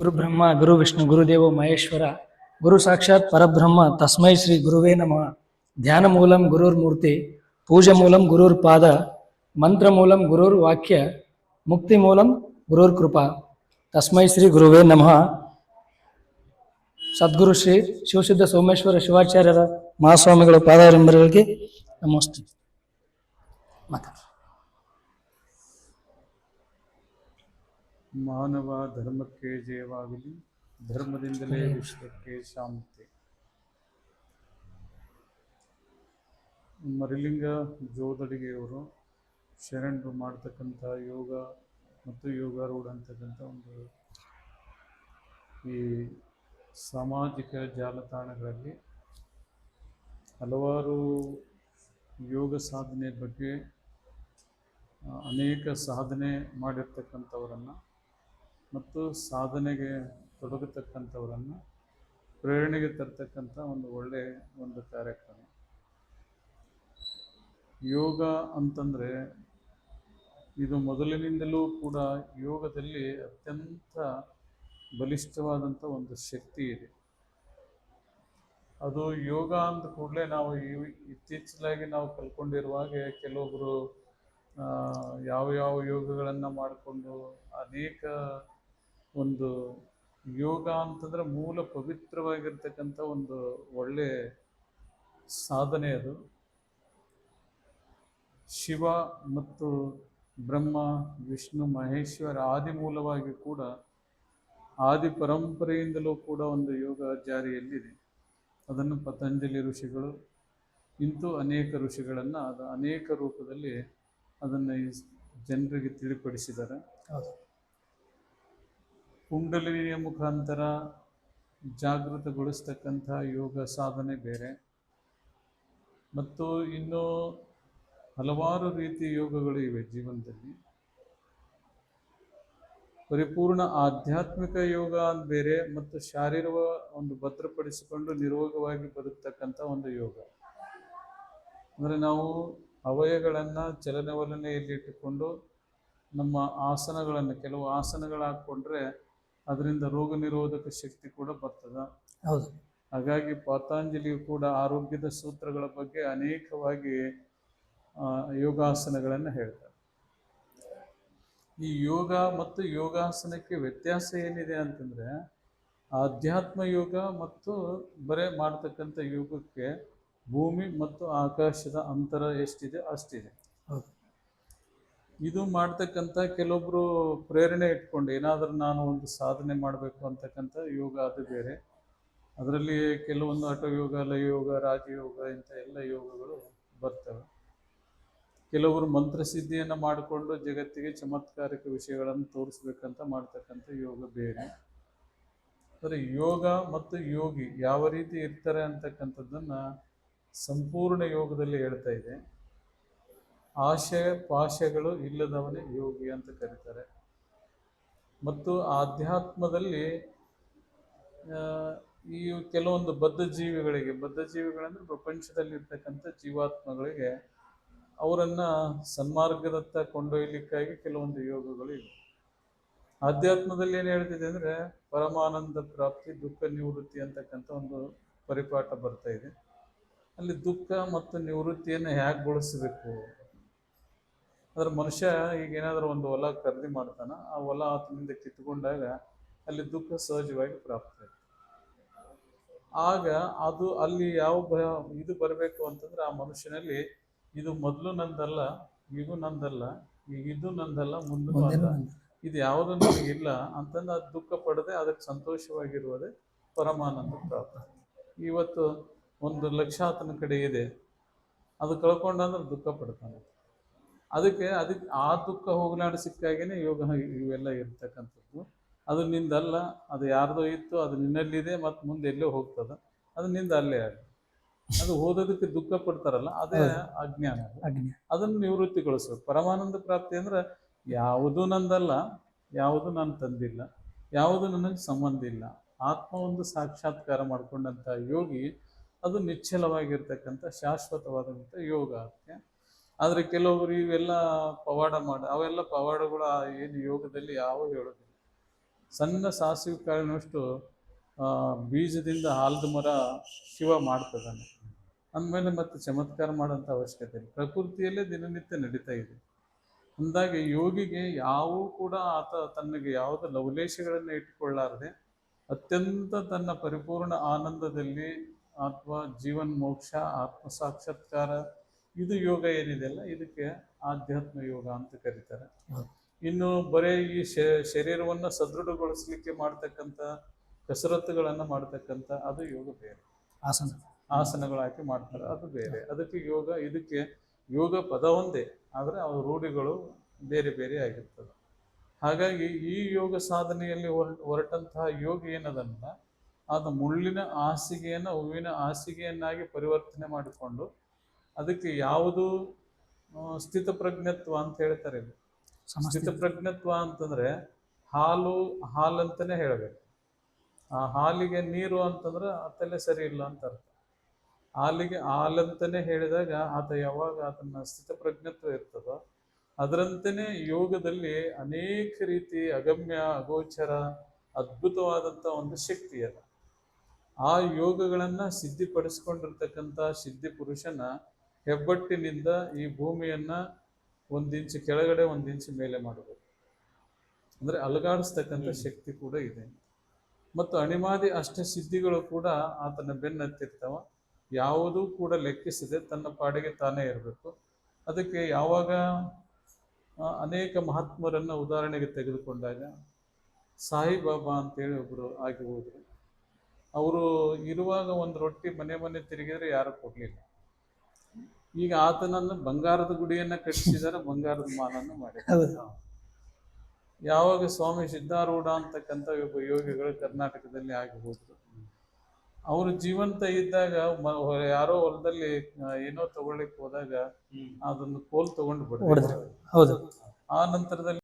ಗುರು ಬ್ರಹ್ಮ ಗುರು ವಿಷ್ಣು, ಗುರುದೇವ ಮಹೇಶ್ವರ, ಗುರು ಸಾಕ್ಷಾತ್ ಪರಬ್ರಹ್ಮ, ತಸ್ಮೈ ಶ್ರೀ ಗುರುವೇ ನಮಃ. ಧ್ಯಾನ ಮೂಲಂ ಗುರುರ್ ಮೂರ್ತಿ, ಪೂಜೆ ಮೂಲಂ ಗುರುರ್ ಪಾದ, ಮಂತ್ರ ಮೂಲಂ ಗುರುರ್ ವಾಕ್ಯ, ಮುಕ್ತಿ ಮೂಲಂ ಗುರುರ್ ಕೃಪಾ. ತಸ್ಮೈ ಶ್ರೀ ಗುರುವೇ ನಮಃ. ಸದ್ಗುರು ಶ್ರೀ ಶಿವಸಿದ್ಧ ಸೋಮೇಶ್ವರ ಶಿವಾಚಾರ್ಯರ ಮಹಾಸ್ವಾಮಿಗಳ ಪಾದಾರಂಭಗಳಿಗೆ ನಮಸ್ತೆ. ಮಾತಾಡಿ. ಮಾನವ ಧರ್ಮಕ್ಕೆ ಜಯವಾಗಲಿ. ಧರ್ಮದಿಂದಲೇ ವಿಶ್ವಕ್ಕೆ ಶಾಂತಿ. ಮರಿಲಿಂಗ ಜೋದಡಿಗೆಯವರು ಶರಣರು ಮಾಡ್ತಕ್ಕಂಥ ಯೋಗ ಮತ್ತು ಯೋಗಾರೂಢ ಅಂತಕ್ಕಂಥ ಒಂದು ಈ ಸಾಮಾಜಿಕ ಜಾಲತಾಣಗಳಲ್ಲಿ ಹಲವಾರು ಯೋಗ ಸಾಧನೆ ಬಗ್ಗೆ ಅನೇಕ ಸಾಧನೆ ಮಾಡಿರ್ತಕ್ಕಂಥವರನ್ನು ಮತ್ತು ಸಾಧನೆಗೆ ತೊಡಗತಕ್ಕಂಥವರನ್ನು ಪ್ರೇರಣೆಗೆ ತರ್ತಕ್ಕಂಥ ಒಂದು ಒಳ್ಳೆಯ ಒಂದು ಕಾರ್ಯಕ್ರಮ. ಯೋಗ ಅಂತಂದರೆ ಇದು ಮೊದಲಿನಿಂದಲೂ ಕೂಡ ಯೋಗದಲ್ಲಿ ಅತ್ಯಂತ ಬಲಿಷ್ಠವಾದಂಥ ಒಂದು ಶಕ್ತಿ ಇದೆ. ಅದು ಯೋಗ ಅಂದ ಕೂಡಲೇ ನಾವು ಇತ್ತೀಚಲಾಗಿ ನಾವು ಕಲ್ಕೊಂಡಿರುವ ಹಾಗೆ ಕೆಲವೊಬ್ಬರು ಯಾವ ಯಾವ ಯೋಗಗಳನ್ನು ಮಾಡಿಕೊಂಡು ಅನೇಕ ಒಂದು ಯೋಗ ಅಂತಂದ್ರೆ ಮೂಲ ಪವಿತ್ರವಾಗಿರ್ತಕ್ಕಂಥ ಒಂದು ಒಳ್ಳೆ ಸಾಧನೆ ಅದು. ಶಿವ ಮತ್ತು ಬ್ರಹ್ಮ, ವಿಷ್ಣು, ಮಹೇಶ್ವರ ಆದಿ ಮೂಲವಾಗಿ ಕೂಡ ಆದಿ ಪರಂಪರೆಯಿಂದಲೂ ಕೂಡ ಒಂದು ಯೋಗ ಜಾರಿಯಲ್ಲಿದೆ. ಅದನ್ನು ಪತಂಜಲಿ ಋಷಿಗಳು, ಇಂತೂ ಅನೇಕ ಋಷಿಗಳನ್ನು ಅದು ಅನೇಕ ರೂಪದಲ್ಲಿ ಅದನ್ನು ಜನರಿಗೆ ತಿಳಿಪಡಿಸಿದ್ದಾರೆ. ಕುಂಡಲಿನಿಯ ಮುಖಾಂತರ ಜಾಗೃತಗೊಳಿಸ್ತಕ್ಕಂಥ ಯೋಗ ಸಾಧನೆ ಬೇರೆ. ಮತ್ತು ಇನ್ನೂ ಹಲವಾರು ರೀತಿ ಯೋಗಗಳು ಇವೆ ಜೀವನದಲ್ಲಿ. ಪರಿಪೂರ್ಣ ಆಧ್ಯಾತ್ಮಿಕ ಯೋಗ ಬೇರೆ, ಮತ್ತು ಶಾರೀರಿಕ ಒಂದು ಭದ್ರಪಡಿಸಿಕೊಂಡು ನಿರೋಗವಾಗಿ ಬದುಕ್ತಕ್ಕಂಥ ಒಂದು ಯೋಗ. ಅಂದರೆ ನಾವು ಅವಯಗಳನ್ನು ಚಲನವಲನೆಯಲ್ಲಿಟ್ಟುಕೊಂಡು ನಮ್ಮ ಆಸನಗಳನ್ನು, ಕೆಲವು ಆಸನಗಳು ಹಾಕ್ಕೊಂಡ್ರೆ ಅದರಿಂದ ರೋಗ ನಿರೋಧಕ ಶಕ್ತಿ ಕೂಡ ಬರ್ತದ. ಹೌದು. ಹಾಗಾಗಿ ಪತಂಜಲಿಯು ಕೂಡ ಆರೋಗ್ಯದ ಸೂತ್ರಗಳ ಬಗ್ಗೆ ಅನೇಕವಾಗಿ ಯೋಗಾಸನಗಳನ್ನು ಹೇಳ್ತಾರೆ. ಈ ಯೋಗ ಮತ್ತು ಯೋಗಾಸನಕ್ಕೆ ವ್ಯತ್ಯಾಸ ಏನಿದೆ ಅಂತಂದ್ರೆ ಆಧ್ಯಾತ್ಮ ಯೋಗ ಮತ್ತು ಬರೇ ಮಾಡ್ತಕ್ಕಂಥ ಯೋಗಕ್ಕೆ ಭೂಮಿ ಮತ್ತು ಆಕಾಶದ ಅಂತರ ಎಷ್ಟಿದೆ ಅಷ್ಟಿದೆ. ಇದು ಮಾಡ್ತಕ್ಕಂಥ ಕೆಲವೊಬ್ರು ಪ್ರೇರಣೆ ಇಟ್ಕೊಂಡು ಏನಾದರೂ ನಾನು ಒಂದು ಸಾಧನೆ ಮಾಡಬೇಕು ಅಂತಕ್ಕಂಥ ಯೋಗ ಅದು ಬೇರೆ. ಅದರಲ್ಲಿ ಕೆಲವೊಂದು ಹಠ ಯೋಗ ಲಯ ಯೋಗ ರಾಜಯೋಗ ಇಂಥ ಎಲ್ಲ ಯೋಗಗಳು ಬರ್ತವೆ. ಕೆಲವರು ಮಂತ್ರಸಿದ್ಧಿಯನ್ನು ಮಾಡಿಕೊಂಡು ಜಗತ್ತಿಗೆ ಚಮತ್ಕಾರಿಕ ವಿಷಯಗಳನ್ನು ತೋರಿಸ್ಬೇಕಂತ ಮಾಡ್ತಕ್ಕಂಥ ಯೋಗ ಬೇರೆ. ಅಂದರೆ ಯೋಗ ಮತ್ತು ಯೋಗಿ ಯಾವ ರೀತಿ ಇರ್ತಾರೆ ಅಂತಕ್ಕಂಥದ್ದನ್ನು ಸಂಪೂರ್ಣ ಯೋಗದಲ್ಲಿ ಹೇಳ್ತಾ ಇದೆ ಆಶಯ ಪಾಶಗಳು ಇಲ್ಲದವನೇ ಯೋಗಿ ಅಂತ ಕರೀತಾರೆ. ಮತ್ತು ಆಧ್ಯಾತ್ಮದಲ್ಲಿ ಈ ಕೆಲವೊಂದು ಬದ್ಧ ಜೀವಿಗಳಿಗೆ, ಬದ್ಧ ಜೀವಿಗಳಂದ್ರೆ ಪ್ರಪಂಚದಲ್ಲಿರ್ತಕ್ಕಂಥ ಜೀವಾತ್ಮಗಳಿಗೆ ಅವರನ್ನು ಸನ್ಮಾರ್ಗದತ್ತ ಕೊಂಡೊಯ್ಯಲಿಕ್ಕಾಗಿ ಕೆಲವೊಂದು ಯೋಗಗಳು ಇವೆ. ಆಧ್ಯಾತ್ಮದಲ್ಲಿ ಏನು ಹೇಳ್ತಿದೆ ಅಂದ್ರೆ ಪರಮಾನಂದ ಪ್ರಾಪ್ತಿ, ದುಃಖ ನಿವೃತ್ತಿ ಅಂತಕ್ಕಂಥ ಒಂದು ಪರಿಪಾಠ ಬರ್ತಾ ಇದೆ. ಅಲ್ಲಿ ದುಃಖ ಮತ್ತು ನಿವೃತ್ತಿಯನ್ನು ಹೇಗೆ ಬಳಸಬೇಕು ಅದ್ರ ಮನುಷ್ಯ ಈಗ ಏನಾದರೂ ಒಂದು ಹೊಲ ಖರೀದಿ ಮಾಡ್ತಾನ ಆ ಹೊಲ ಆತನಿಂದ ಕಿತ್ಕೊಂಡಾಗ ಅಲ್ಲಿ ದುಃಖ ಸಹಜವಾಗಿ ಪ್ರಾಪ್ತ ಆಗ ಅದು ಅಲ್ಲಿ ಯಾವ ಇದು ಬರಬೇಕು ಅಂತಂದ್ರೆ ಆ ಮನುಷ್ಯನಲ್ಲಿ ಇದು ಮೊದಲು ನಂದಲ್ಲ ಈಗೂ ನಂದಲ್ಲ ಈಗ ಇದು ನಂದಲ್ಲ ಮುಂದೂ ಅಲ್ಲ. ಇದು ಯಾವುದು ನನಗಿಲ್ಲ ಅಂತಂದು ಅದು ದುಃಖ ಪಡದೆ ಅದಕ್ಕೆ ಸಂತೋಷವಾಗಿರುವುದೇ ಪರಮಾನಂದ ಪ್ರಾಪ್ತ. ಇವತ್ತು ಒಂದು ಲಕ್ಷ ಆತನ ಕಡೆ ಇದೆ ಅದು ಕಳ್ಕೊಂಡಂದ್ರೆ ದುಃಖ ಪಡ್ತಾನೆ. ಅದಕ್ಕೆ ಅದಕ್ಕೆ ಆ ದುಃಖ ಹೋಗಲಾಡಿಸಿಕ್ಕಾಗೇನೆ ಯೋಗ ಇವೆಲ್ಲ ಇರ್ತಕ್ಕಂಥದ್ದು. ಅದು ನಿಂದಲ್ಲ ಅದು ಯಾರ್ದೋ ಇತ್ತು ಅದು ನಿನ್ನಲ್ಲಿದೆ ಮತ್ತು ಮುಂದೆ ಎಲ್ಲೋ ಹೋಗ್ತದ. ಅದು ನಿಂದ ಅಲ್ಲೇ ಆಗಲಿ ಅದು ಓದೋದಕ್ಕೆ ದುಃಖ ಪಡ್ತಾರಲ್ಲ ಅದೇ ಅಜ್ಞಾನ ಅದನ್ನು ನಿವೃತ್ತಿಗೊಳಿಸ್ಬೇಕು. ಪರಮಾನಂದ ಪ್ರಾಪ್ತಿ ಅಂದ್ರೆ ಯಾವುದು ನಂದಲ್ಲ ಯಾವುದು ನಾನು ತಂದಿಲ್ಲ ಯಾವುದು ನನಗೆ ಸಂಬಂಧ ಇಲ್ಲ. ಆತ್ಮ ಒಂದು ಸಾಕ್ಷಾತ್ಕಾರ ಮಾಡ್ಕೊಂಡಂಥ ಯೋಗಿ ಅದು ನಿಶ್ಚಲವಾಗಿರ್ತಕ್ಕಂಥ ಶಾಶ್ವತವಾದಂಥ ಯೋಗ ಆದರೆ ಕೆಲವರು ಇವೆಲ್ಲ ಪವಾಡ ಮಾಡಿ, ಅವೆಲ್ಲ ಪವಾಡಗಳು ಏನು ಯೋಗದಲ್ಲಿ ಯಾವ ಹೇಳೋದಿಲ್ಲ. ಸಣ್ಣ ಸಾಸಿವೆ ಕಾಳಿನಷ್ಟು ಬೀಜದಿಂದ ಹಾಲದ ಮರ ಶಿವ ಮಾಡ್ತದಾನೆ. ಅಂದಮೇಲೆ ಮತ್ತೆ ಚಮತ್ಕಾರ ಮಾಡೋಂಥ ಅವಶ್ಯಕತೆ ಇಲ್ಲ. ಪ್ರಕೃತಿಯಲ್ಲೇ ದಿನನಿತ್ಯ ನಡೀತಾ ಇದೆ. ಅಂದಾಗೆ ಯೋಗಿಗೆ ಯಾವೂ ಕೂಡ ಆತ ತನಗೆ ಯಾವುದೇ ಲವಲೇಶಗಳನ್ನು ಇಟ್ಟುಕೊಳ್ಳಾರದೆ, ಅತ್ಯಂತ ತನ್ನ ಪರಿಪೂರ್ಣ ಆನಂದದಲ್ಲಿ ಅಥವಾ ಜೀವನ್ ಮೋಕ್ಷ, ಆತ್ಮ ಸಾಕ್ಷಾತ್ಕಾರ ಇದು ಯೋಗ ಏನಿದೆಯಲ್ಲ ಇದಕ್ಕೆ ಆಧ್ಯಾತ್ಮ ಯೋಗ ಅಂತ ಕರೀತಾರೆ. ಇನ್ನು ಬರೀ ಈ ಶರೀರವನ್ನು ಸದೃಢಗೊಳಿಸ್ಲಿಕ್ಕೆ ಮಾಡ್ತಕ್ಕಂಥ ಕಸರತ್ತುಗಳನ್ನು ಮಾಡ್ತಕ್ಕಂಥ ಅದು ಯೋಗ ಬೇರೆ. ಆಸನ. ಆಸನಗಳು ಹಾಕಿ ಮಾಡ್ತಾರೆ ಅದು ಬೇರೆ. ಅದಕ್ಕೆ ಯೋಗ ಇದಕ್ಕೆ ಯೋಗ ಪದ ಒಂದೇ ಆದರೆ ಅವ್ರ ರೂಢಿಗಳು ಬೇರೆ ಬೇರೆ ಆಗಿರ್ತದೆ ಹಾಗಾಗಿ ಈ ಯೋಗ ಸಾಧನೆಯಲ್ಲಿ ಹೊರ ಹೊರಟಂತಹ ಯೋಗ ಏನದನ್ನ ಅದು ಮುಳ್ಳಿನ ಹಾಸಿಗೆಯನ್ನು ಹೂವಿನ ಹಾಸಿಗೆಯನ್ನಾಗಿ ಪರಿವರ್ತನೆ ಮಾಡಿಕೊಂಡು ಅದಕ್ಕೆ ಯಾವುದು ಸ್ಥಿತಪ್ರಜ್ಞತ್ವ ಅಂತ ಹೇಳ್ತಾರೆ ಇದು ಸ್ಥಿತಪ್ರಜ್ಞತ್ವ ಅಂತಂದ್ರೆ ಹಾಲು ಹಾಲಂತಾನೆ ಹೇಳಬೇಕು. ಆ ಹಾಲಿಗೆ ನೀರು ಅಂತಂದ್ರೆ ಅತ್ತಲ್ಲೇ ಸರಿ ಇಲ್ಲ ಅಂತ ಅರ್ಥ. ಹಾಲಿಗೆ ಹಾಲಂತಾನೆ ಹೇಳಿದಾಗ ಆತ ಯಾವಾಗ ಅದನ್ನ ಸ್ಥಿತಪ್ರಜ್ಞತ್ವ ಇರ್ತದೋ ಅದರಂತೆಯೇ ಯೋಗದಲ್ಲಿ ಅನೇಕ ರೀತಿ ಅಗಮ್ಯ ಅಗೋಚರ ಅದ್ಭುತವಾದಂಥ ಒಂದು ಶಕ್ತಿ ಅದ. ಆ ಯೋಗಗಳನ್ನು ಸಿದ್ಧಿಪಡಿಸ್ಕೊಂಡಿರ್ತಕ್ಕಂಥ ಸಿದ್ಧಿ ಪುರುಷನ ಹೆಬ್ಬಟ್ಟಿನಿಂದ ಈ ಭೂಮಿಯನ್ನು ಒಂದು ಇಂಚು ಕೆಳಗಡೆ ಒಂದಿಂಚು ಇಂಚು ಮೇಲೆ ಮಾಡಬೇಕು. ಅಂದ್ರೆ ಅಲುಗಾಡಿಸ್ತಕ್ಕಂಥ ಶಕ್ತಿ ಕೂಡ ಇದೆ. ಮತ್ತು ಅಣಿಮಾದಿ ಅಷ್ಟ ಸಿದ್ಧಿಗಳು ಕೂಡ ಆತನ ಬೆನ್ನತ್ತಿರ್ತಾವ. ಯಾವುದೂ ಕೂಡ ಲೆಕ್ಕಿಸದೆ ತನ್ನ ಪಾಡಿಗೆ ತಾನೇ ಇರಬೇಕು. ಅದಕ್ಕೆ ಯಾವಾಗ ಅನೇಕ ಮಹಾತ್ಮರನ್ನ ಉದಾಹರಣೆಗೆ ತೆಗೆದುಕೊಂಡಾಗ ಸಾಯಿಬಾಬಾ ಅಂತೇಳಿ ಒಬ್ಬರು ಆಗಿ ಹೋದರು. ಅವರು ಇರುವಾಗ ಒಂದು ರೊಟ್ಟಿ ಮನೆ ಮನೆ ತಿರುಗಿದ್ರೆ ಯಾರು ಕೊಡ್ಲಿಲ್ಲ. ಈಗ ಆತನನ್ನು ಬಂಗಾರದ ಗುಡಿಯನ್ನ ಕಟ್ಟಿಸಿದರೆ ಬಂಗಾರದ ಮಾಲನ್ನು ಮಾಡಿ ಯಾವಾಗ ಸ್ವಾಮಿ ಸಿದ್ಧಾರೂಢ ಅಂತಕ್ಕಂಥ ಒಬ್ಬ ಯೋಗಿಗಳು ಕರ್ನಾಟಕದಲ್ಲಿ ಆಗಿ ಹೋದ್ರು. ಅವರು ಜೀವಂತ ಇದ್ದಾಗ ಯಾರೋ ಹೊಲದಲ್ಲಿ ಏನೋ ತಗೊಳ್ಳಿಕ್ ಹೋದಾಗ ಅದನ್ನು ಕೋಲ್ ತಗೊಂಡು ಬಿಡ್ತಾರೆ ಹೌದು. ಆ ನಂತರದಲ್ಲಿ